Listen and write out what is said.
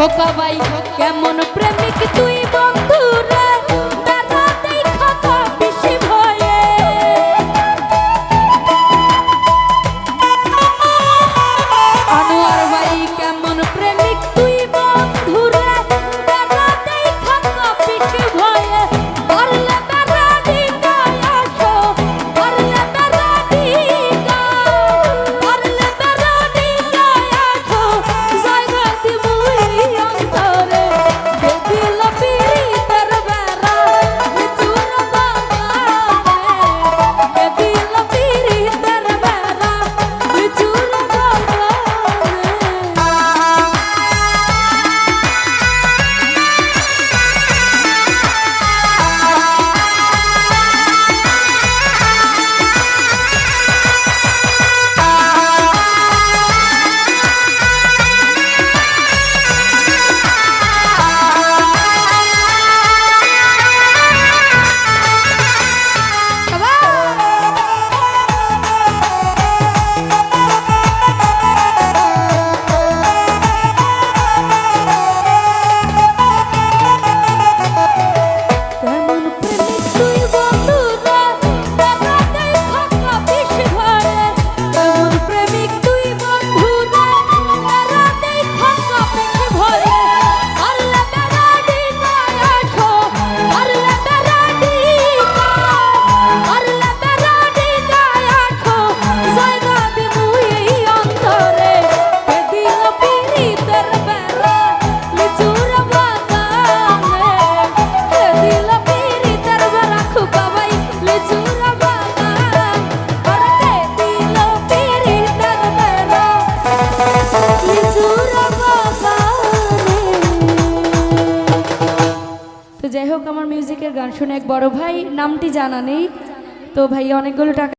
খোকা বাই কেমন প্রেমিক তুই বল। হোক, আমার মিউজিকের গান শুনে এক বড় ভাই নামটি জানা নেই। তো ভাই, অনেকগুলো টাকা